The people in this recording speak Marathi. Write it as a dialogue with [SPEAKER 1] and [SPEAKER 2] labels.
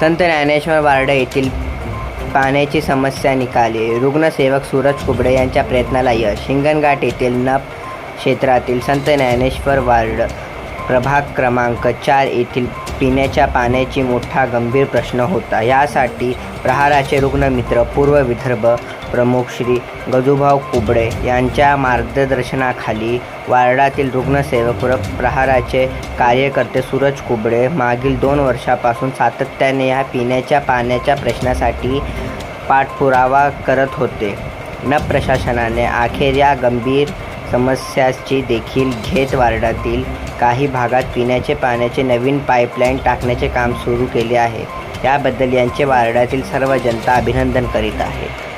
[SPEAKER 1] संत ज्ञानेश्वर वार्ड येथील पाण्याची समस्या निकाली. रुग्णसेवक सूरज कुबडे यांच्या प्रयत्नाला यश. हिंगणघाट येथील नप क्षेत्रातील संत ज्ञानेश्वर वार्ड प्रभाग क्रमांक चार येथील पिण्याच्या पाण्याची मोठा गंभीर प्रश्न होता. यासाठी प्रहाराचे रुग्णमित्र पूर्व विदर्भ प्रमुख श्री गजूभाऊ कुबडे यांच्या मार्गदर्शनाखाली वार्डातील रुग्णसेवक व प्रहाराचे कार्यकर्ते सूरज कुबडे मागील दोन वर्षापासून सातत्याने या पिण्याच्या पाण्याच्या प्रश्नासाठी पाठपुरावा करत होते. न प्रशासनाने अखेर या गंभीर समस्याची देखील घेत वार्डातील काही भागात पिण्याचे पाण्याचे नवीन पाईपलाईन टाकण्याचे काम सुरू केले आहे. याबद्दल यांचे वार्डातील सर्व जनता अभिनंदन करीत आहे.